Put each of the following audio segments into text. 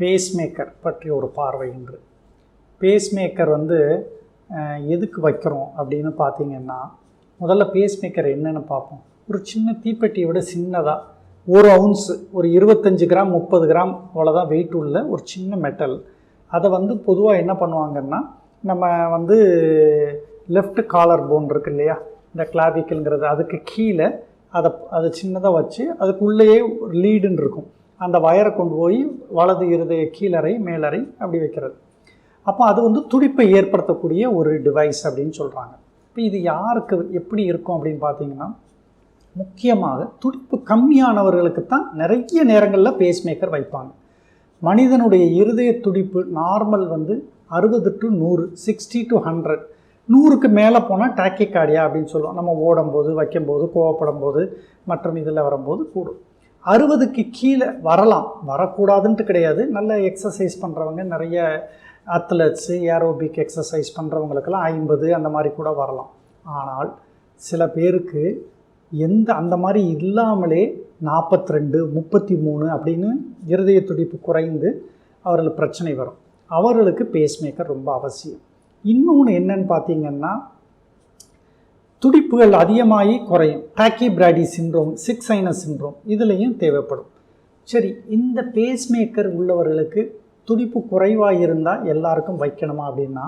Pacemaker பற்றி ஒரு பார்வை என்று பேஸ்மேக்கர் வந்து எதுக்கு வைக்கிறோம் அப்படின்னு பார்த்தீங்கன்னா முதல்ல பேஸ்மேக்கர் என்னென்னு பார்ப்போம். ஒரு சின்ன தீப்பெட்டியை விட சின்னதாக ஒரு அவுன்ஸ் ஒரு இருபத்தஞ்சு கிராம் முப்பது கிராம் அவ்வளோதான் வெயிட் உள்ள ஒரு சின்ன மெட்டல் அதை வந்து பொதுவாக என்ன பண்ணுவாங்கன்னா நம்ம வந்து லெஃப்ட் காலர் போன் இருக்கு இல்லையா? இந்த கிளாபிக்கல்ங்கிறது அதுக்கு கீழே அதை அதை சின்னதாக வச்சு அதுக்குள்ளேயே ஒரு லீடுன்னு இருக்கும். அந்த வயரை கொண்டு போய் வலது இருதய கீழறை மேலறை அப்படி வைக்கிறது. அப்போ அது வந்து துடிப்பை ஏற்படுத்தக்கூடிய ஒரு டிவைஸ் அப்படின்னு சொல்கிறாங்க இப்போ இது யாருக்கு எப்படி இருக்கும் அப்படின்னு பார்த்தீங்கன்னா முக்கியமாக துடிப்பு கம்மியானவர்களுக்கு தான் நிறைய நேரங்களில் பேஸ்மேக்கர் வைப்பாங்க. மனிதனுடைய இருதய துடிப்பு நார்மல் வந்து அறுபது டு நூறு சிக்ஸ்டி டு ஹண்ட்ரட் நூறுக்கு மேலே போனால் டாக்கிகார்டியா அப்படின்னு சொல்லுவோம். நம்ம ஓடும்போது வைக்கும்போது கோவப்படும் போது மற்றும் இதில் வரும்போது கூடும். அறுபதுக்கு கீழே வரலாம். வரக்கூடாதுன்ட்டு கிடையாது. நல்ல எக்ஸசைஸ் பண்ணுறவங்க நிறைய அத்லட்ஸு ஏரோபிக் எக்ஸசைஸ் பண்ணுறவங்களுக்கெல்லாம் ஐம்பது அந்த மாதிரி கூட வரலாம். ஆனால் சில பேருக்கு எந்த அந்த மாதிரி இல்லாமலே நாற்பத்தி ரெண்டு முப்பத்தி மூணு அப்படின்னு இருதய துடிப்பு குறைந்து அவர்களுக்கு பிரச்சனை வரும். அவர்களுக்கு பேஸ்மேக்கர் ரொம்ப அவசியம். இன்னொன்று என்னன்னு பார்த்தீங்கன்னா துடிப்புகள் அதிகமாகி குறையும். Tachy brady syndrome sick sinus syndrome இதுலேயும் தேவைப்படும். சரி இந்த பேஸ்மேக்கர் உள்ளவர்களுக்கு துடிப்பு குறைவாக இருந்தால் எல்லாருக்கும் வைக்கணுமா அப்படின்னா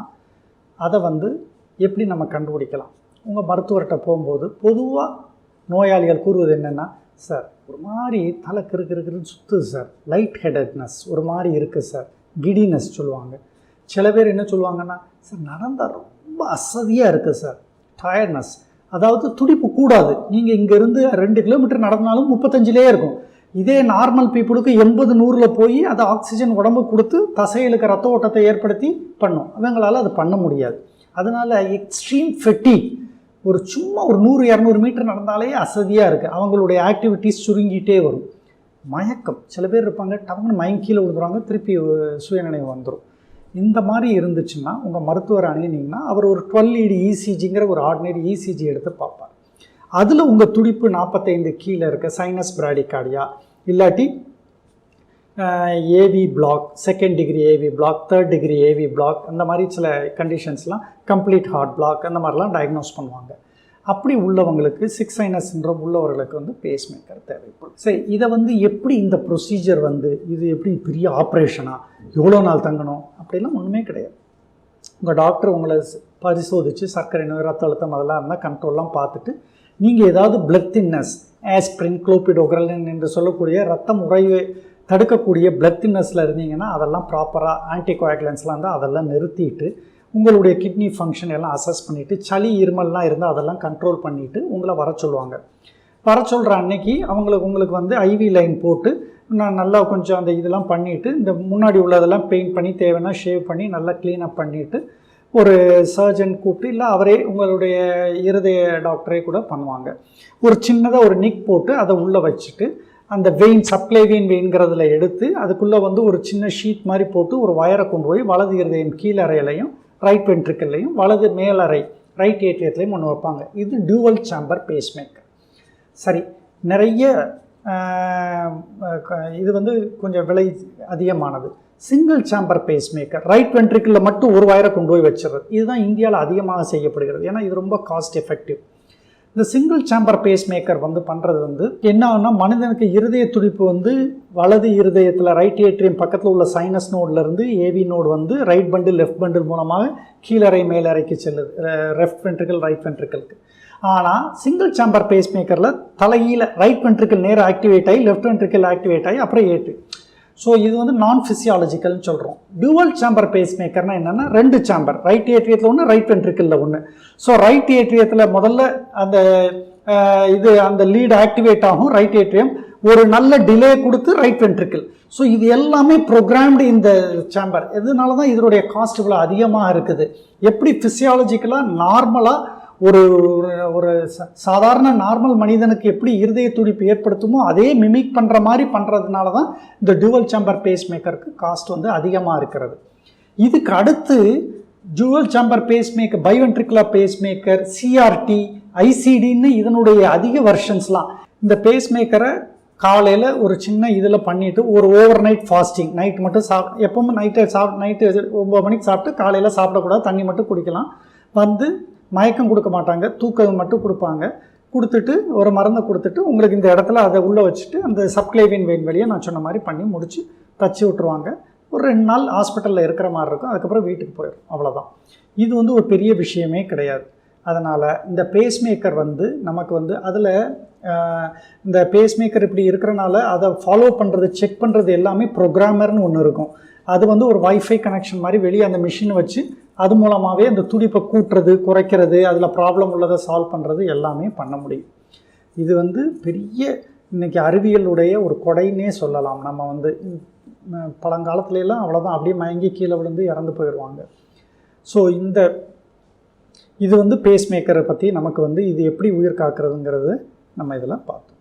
அதை வந்து எப்படி நம்ம கண்டுபிடிக்கலாம்? உங்கள் மருத்துவர்கிட்ட போகும்போது பொதுவாக நோயாளிகள் கூறுவது என்னென்னா சார் ஒரு மாதிரி தலை கிறு கிறு கிறுன்னு சுற்றுது சார். லைட் ஹெடட்னஸ் ஒரு மாதிரி இருக்குது சார். கிடினஸ் சொல்லுவாங்க. சில பேர் என்ன சொல்லுவாங்கன்னா சார் நடந்தால் ரொம்ப அசதியாக இருக்குது சார். டயர்ட்னஸ் அதாவது துடிப்பு கூடாது. நீங்கள் இங்கேருந்து ரெண்டு கிலோமீட்டர் நடந்தாலும் முப்பத்தஞ்சிலே இருக்கும். இதே நார்மல் பீப்புளுக்கு எண்பது நூறில் போய் அதை ஆக்சிஜன் உடம்புக்கு கொடுத்து தசைகளுக்கு ரத்த ஓட்டத்தை ஏற்படுத்தி பண்ணும். அவங்களால அது பண்ண முடியாது. அதனால் எக்ஸ்ட்ரீம் ஃபெட்டி ஒரு சும்மா ஒரு நூறு இரநூறு மீட்டர் நடந்தாலே அசதியாக இருக்குது அவங்களுடைய ஆக்டிவிட்டீஸ் சுருங்கிட்டே வரும். மயக்கம். சில பேர் இருப்பாங்க டவுன் மயங்கி கீழே விழுந்துருவாங்க திருப்பி சுயநினைவு வந்துடும் இந்த மாதிரி இருந்துச்சுன்னா உங்கள் மருத்துவர் அணுகினீங்கன்னா அவர் ஒரு டுவெல் இடி இசிஜிங்கிற ஒரு ஆர்டினரி இசிஜி எடுத்து பார்ப்பார். அதில் உங்கள் துடிப்பு நாற்பத்தைந்து கீழே இருக்க சைனஸ் பிராடிகார்டியா இல்லாட்டி AV block second degree AV block third degree AV block அந்த மாதிரி சில கண்டிஷன்ஸ்லாம் கம்ப்ளீட் ஹார்ட் பிளாக் அந்த மாதிரிலாம் டயக்னோஸ் பண்ணுவாங்க. அப்படி உள்ளவங்களுக்கு சிக்ஸ் ஐனஸ் சின்ரம் உள்ளவர்களுக்கு வந்து பேஸ் மேக்கர் தேவைப்படும். சரி இதை வந்து எப்படி இந்த ப்ரொசீஜர் வந்து இது எப்படி பெரிய ஆப்ரேஷனா எவ்வளோ நாள் தங்கணும் அப்படிலாம் ஒன்றுமே கிடையாது. உங்கள் டாக்டர் உங்களை பரிசோதித்து சர்க்கரை நோய் ரத்த அழுத்தம் அதெல்லாம் இருந்தால் கண்ட்ரோல்லாம் பார்த்துட்டு நீங்கள் ஏதாவது பிளட் தின்னஸ் ஆஸ்பிரின் குளோபிடோக்ரலின் என்று சொல்லக்கூடிய ரத்தம் உறைவை தடுக்கக்கூடிய பிளட் தின்னஸில் இருந்தீங்கன்னா அதெல்லாம் ப்ராப்பராக ஆன்டிகோஆகுலன்ஸ்லாம் இருந்தால் அதெல்லாம் நிறுத்திட்டு உங்களுடைய கிட்னி ஃபங்க்ஷன் எல்லாம் அசஸ் பண்ணிவிட்டு சளி இருமல்லாம் இருந்தால் அதெல்லாம் கண்ட்ரோல் பண்ணிவிட்டு உங்களை வர சொல்லுவாங்க. வர சொல்கிற அன்னைக்கு அவங்களுக்கு உங்களுக்கு வந்து ஐவி லைன் போட்டு நான் நல்லா கொஞ்சம் அந்த இதெல்லாம் பண்ணிவிட்டு இந்த முன்னாடி உள்ளதெல்லாம் பெயிண்ட் பண்ணி தேவைன்னா ஷேவ் பண்ணி நல்லா க்ளீனப் பண்ணிவிட்டு ஒரு சர்ஜன் கூப்பிட்டு இல்லை அவரே உங்களுடைய இருதய டாக்டரே கூட பண்ணுவாங்க. ஒரு சின்னதாக ஒரு நிக் போட்டு அதை உள்ளே வச்சுட்டு அந்த வெயின் சப்ளை வெயின் வெயின்கிறதுல எடுத்து அதுக்குள்ளே வந்து ஒரு சின்ன ஷீட் மாதிரி போட்டு ஒரு வயரை கொண்டு போய் வலது இருதயம் கீழறையிலையும் ரைட் வென்ட்ரிக்கல்லையும் வலது மேலறை ரைட் ஏற்றியத்துலையும் ஒன்று வைப்பாங்க. இது டியூவல் சாம்பர் பேஸ்மேக்கர் சரி நிறைய க- இது வந்து கொஞ்சம் விலை அதிகமானது. சிங்கிள் சாம்பர் பேஸ்மேக்கர் ரைட் வென்ட்ரிக்கிளில் மட்டும் ஒரு வயரை கொண்டு போய் வச்சிடுறது. இதுதான் இந்தியாவில் அதிகமாக செய்யப்படுகிறது. ஏன்னா இது ரொம்ப காஸ்ட் எஃபெக்டிவ் இந்த சிங்கிள் சாம்பர் பேஸ்மேக்கர் வந்து பண்ணுறது வந்து என்ன ஆகுனா மனிதனுக்கு இருதய துடிப்பு வந்து வலது இருதயத்தில் ரைட் ஏட்ரியம் பக்கத்தில் உள்ள சைனஸ் நோட்லேருந்து ஏவி நோடு வந்து ரைட் பண்டில் லெஃப்ட் பண்டில் மூலமாக கீழறை மேலறைக்கு செல்லுது. லெஃப்ட் வென்ட்ரிக்கல் ரைட் வென்ட்ரிக்கலுக்கு ஆனால் சிங்கிள் சாம்பர் பேஸ்மேக்கரில் தலையில் ரைட் வென்ட்ரிக்கல் நேராக ஆக்டிவேட் ஆகி லெஃப்ட் வென்ட்ரிக்கல் ஆக்டிவேட் ஆகி அப்புறம் ஏற்று ஸோ இது வந்து நான் ஃபிசியாலஜிக்கல்னு சொல்கிறோம் டியூவல் சாம்பர் பேஸ் மேக்கர்னா என்னென்னா ரெண்டு சாம்பர் ரைட் ஏட்ரியத்தில் ஒன்று ரைட் வென்ட்ரிக்கலில் ஒன்று ஸோ ரைட் ஏட்ரியத்தில் முதல்ல அந்த இது அந்த லீடு ஆக்டிவேட் ஆகும் ரைட் ஏட்ரியம் ஒரு நல்ல டிலே கொடுத்து ரைட் வென்ட்ரிக்கல் ஸோ இது எல்லாமே ப்ரோக்ராம்டு இந்த சாம்பர் இதனால தான் இதனுடைய காஸ்ட் இவ்வளோ அதிகமாக இருக்குது? எப்படி ஃபிசியாலஜிக்கலாக நார்மலாக ஒரு ஒரு- ஒரு சாதாரண நார்மல் மனிதனுக்கு எப்படி இருதய துடிப்பு ஏற்படுத்துமோ அதே மிமிக் பண்ணுற மாதிரி பண்ணுறதுனால தான் இந்த டியூவல் சம்பர் பேஸ் மேக்கருக்கு காஸ்ட் வந்து அதிகமாக இருக்கிறது. இதுக்கு அடுத்து dual chamber pacemaker biventricular pacemaker CRT ஐசிடின்னு இதனுடைய அதிக வெர்ஷன்ஸ்லாம் இந்த பேஸ் மேக்கரை காலையில் ஒரு சின்ன இதில் பண்ணிவிட்டு ஒரு ஓவர் நைட் ஃபாஸ்டிங் நைட் மட்டும் சாப் எப்பவும் நைட்டு சாப் நைட்டு ஒம்பது மணிக்கு சாப்பிட்டு காலையில் சாப்பிடக்கூடாது தண்ணி மட்டும் குடிக்கலாம். வந்து மயக்கம் கொடுக்க மாட்டாங்க தூக்கம் மட்டும் கொடுப்பாங்க. கொடுத்துட்டு ஒரு மருந்தை கொடுத்துட்டு உங்களுக்கு இந்த இடத்துல அதை உள்ளே வச்சுட்டு அந்த சப்க்ளேவியன் வெயின் வழியை நான் சொன்ன மாதிரி பண்ணி முடித்து தச்சு விட்ருவாங்க ஒரு ரெண்டு நாள் ஹாஸ்பிட்டலில் இருக்கிற மாதிரி இருக்கும். அதுக்கப்புறம் வீட்டுக்கு போயிடும். அவ்வளோதான் இது வந்து ஒரு பெரிய விஷயமே கிடையாது. அதனால் இந்த பேஸ்மேக்கர் வந்து நமக்கு வந்து அதில் இந்த பேஸ்மேக்கர் இப்படி இருக்கிறனால அதை ஃபாலோ பண்ணுறது செக் பண்ணுறது எல்லாமே ப்ரோக்ராமர்னு ஒன்று இருக்கும். அது வந்து ஒரு வைஃபை கனெக்ஷன் மாதிரி வெளியே அந்த மிஷினை வச்சு அது மூலமாகவே அந்த துடிப்பை கூட்டுறது குறைக்கிறது அதில் ப்ராப்ளம் உள்ளதை சால்வ் பண்ணுறது எல்லாமே பண்ண முடியும். இது வந்து பெரிய இன்றைக்கி அறிவியலுடைய ஒரு கொடைன்னே சொல்லலாம். நம்ம வந்து பழங்காலத்துலலாம் அவ்வளோதான் அப்படியே மயங்கி கீழே விழுந்து இறந்து போயிடுவாங்க ஸோ இந்த இது வந்து பேஸ்மேக்கரை பற்றி நமக்கு வந்து இது எப்படி உயிர் காக்கிறதுங்கிறது நம்ம இதில் பார்த்தோம்.